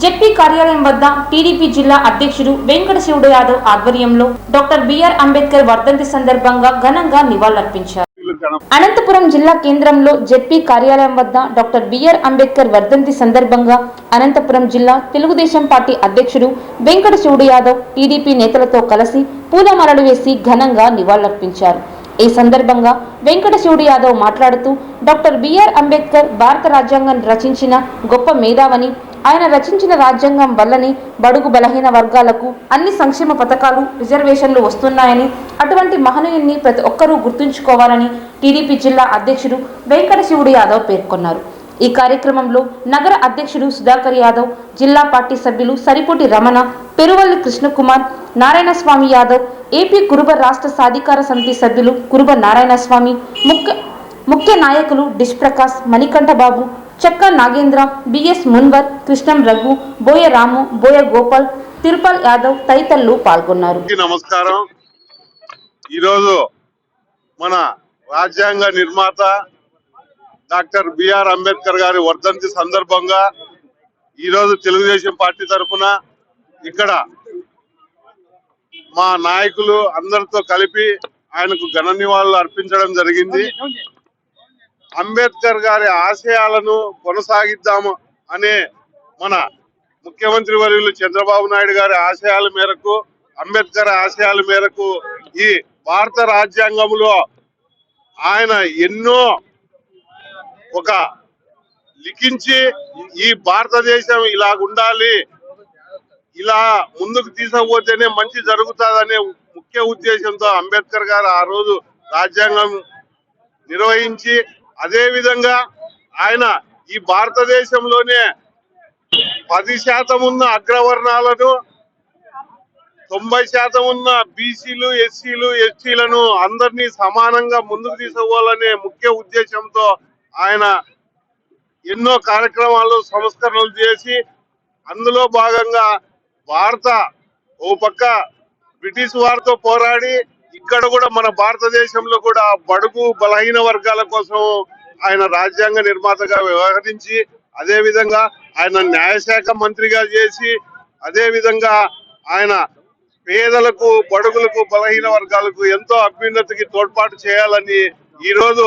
ZP కార్యాలయం వద్ద TDP జిల్లా అధ్యక్షుడు వెంకట శివుడు యాదవ్ ఆధ్వర్యంలో డాక్టర్ బిఆర్ అంబేద్కర్ వర్ధంతి సందర్భంగా ఘనంగా నివాళులర్పించారు. అనంతపురం జిల్లా కేంద్రంలో జెడ్పీ కార్యాలయం వద్ద డాక్టర్ బిఆర్ అంబేద్కర్ వర్ధంతి సందర్భంగా అనంతపురం జిల్లా తెలుగుదేశం పార్టీ అధ్యక్షుడు వెంకట శివుడు యాదవ్ టీడీపీ నేతలతో కలిసి పూలమాలలు వేసి ఘనంగా నివాళులర్పించారు. ఈ సందర్భంగా వెంకట శివుడు యాదవ్ మాట్లాడుతూ డాక్టర్ బిఆర్ అంబేద్కర్ భారత రాజ్యాంగాన్ని రచించిన గొప్ప మేధావని ఆయన రచించిన రాజ్యాంగం వల్లని బడుగు బలహీన వర్గాలకు అన్ని సంక్షేమ పథకాలు రిజర్వేషన్లు వస్తున్నాయని అటువంటి మహనీయుని ప్రతి ఒక్కరూ గుర్తుంచుకోవాలని టీడీపీ జిల్లా అధ్యక్షుడు వెంకట శివుడు యాదవ్ పేర్కొన్నారు. ఈ కార్యక్రమంలో నగర అధ్యక్షుడు సుధాకర్ యాదవ్ జిల్లా పార్టీ సభ్యులు సరిపోటి రమణ పెరువల్లి కృష్ణకుమార్ నారాయణస్వామి యాదవ్ ఏపీ కురుబ రాష్ట్ర సాధికార సమితి సభ్యులు కురుబ నారాయణస్వామి ముఖ్య ముఖ్య నాయకులు డిష్ ప్రకాష్ మణికంఠ బాబు చెక్క నాగేంద్ర బిఎస్ మున్వర్ కృష్ణం రఘు బోయ రాము బోయ గోపాల్ తిరుపల్ యాదవ్ తదితరులు పాల్గొన్నారు. నమస్కారం. ఈరోజు మన రాజ్యాంగ నిర్మాత డాక్టర్ బిఆర్ అంబేద్కర్ గారి వర్ధంతి సందర్భంగా ఈరోజు తెలుగుదేశం పార్టీ తరఫున ఇక్కడ మా నాయకులు అందరితో కలిపి ఆయనకు ఘన నివాళులు అర్పించడం జరిగింది. అంబేద్కర్ గారి ఆశయాలను కొనసాగిద్దాము అనే మన ముఖ్యమంత్రి వర్యులు చంద్రబాబు నాయుడు గారి ఆశయాల మేరకు అంబేద్కర్ ఆశయాల మేరకు ఈ భారత రాజ్యాంగంలో ఆయన ఎన్నో ఒక లిఖించి ఈ భారతదేశం ఇలా ఉండాలి ఇలా ముందుకు తీసుకుపోతేనే మంచి జరుగుతుందనే ముఖ్య ఉద్దేశంతో అంబేద్కర్ గారు ఆ రోజు రాజ్యాంగం నిర్వహించి అదే విధంగా ఆయన ఈ భారతదేశంలోనే పది శాతం ఉన్న అగ్రవర్ణాలను తొంభై శాతం ఉన్న బీసీలు ఎస్సీలు ఎస్టీలను అందరినీ సమానంగా ముందుకు తీసుకోవాలనే ముఖ్య ఉద్దేశంతో ఆయన ఎన్నో కార్యక్రమాలు సంస్కరణలు చేసి అందులో భాగంగా భారత ఓ పక్క బ్రిటిష్ వారితో పోరాడి ఇక్కడ కూడా మన భారతదేశంలో కూడా బడుగు బలహీన వర్గాల కోసం ఆయన రాజ్యాంగ నిర్మాతగా వ్యవహరించి అదే విధంగా ఆయన న్యాయశాఖ మంత్రిగా చేసి అదే విధంగా ఆయన పేదలకు బడుగులకు బలహీన వర్గాలకు ఎంతో అభ్యున్నతికి తోడ్పాటు చేయాలని ఈ రోజు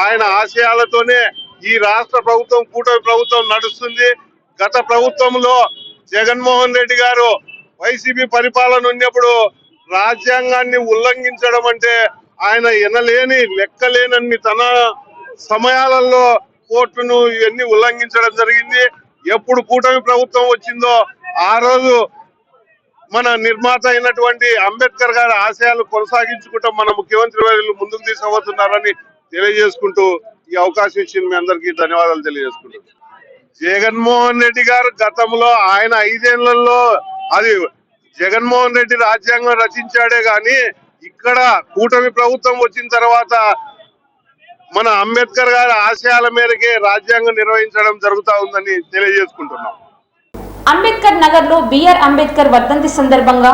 ఆయన ఆశయాలతోనే ఈ రాష్ట్ర ప్రభుత్వం కూటమి ప్రభుత్వం నడుస్తుంది. గత ప్రభుత్వంలో జగన్మోహన్ రెడ్డి గారు వైసీపీ పరిపాలన ఉన్నప్పుడు రాజ్యాంగాన్ని ఉల్లంఘించడం అంటే ఆయన ఎనలేని లెక్కలేనన్ని తన సమయాలలో కోర్టును ఇవన్నీ ఉల్లంఘించడం జరిగింది. ఎప్పుడు కూటమి ప్రభుత్వం వచ్చిందో ఆ రోజు మన నిర్మాత అయినటువంటి అంబేద్కర్ గారి ఆశయాలు కొనసాగించుకుంటూ మన ముఖ్యమంత్రి వర్యులు ముందుకు తీసుకుపోతున్నారని తెలియజేసుకుంటూ ఈ అవకాశం ఇచ్చిన మీ అందరికీ ధన్యవాదాలు తెలియజేసుకుంటున్నాను. జగన్మోహన్ రెడ్డి గారు గతంలో ఆయన ఐదేళ్ళలో అది జగన్మోహన్ రెడ్డి రాజ్యాంగం రచించాడే గాని ఇక్కడ కూటమి ప్రభుత్వం వచ్చిన తర్వాత మన అంబేద్కర్ గారి ఆశయాల మేరకే రాజ్యాంగం నిర్వహించడం జరుగుతా ఉందని తెలియజేసుకుంటున్నాం. అంబేద్కర్ నగర్లో బిఆర్ అంబేద్కర్ వర్ధంతి సందర్భంగా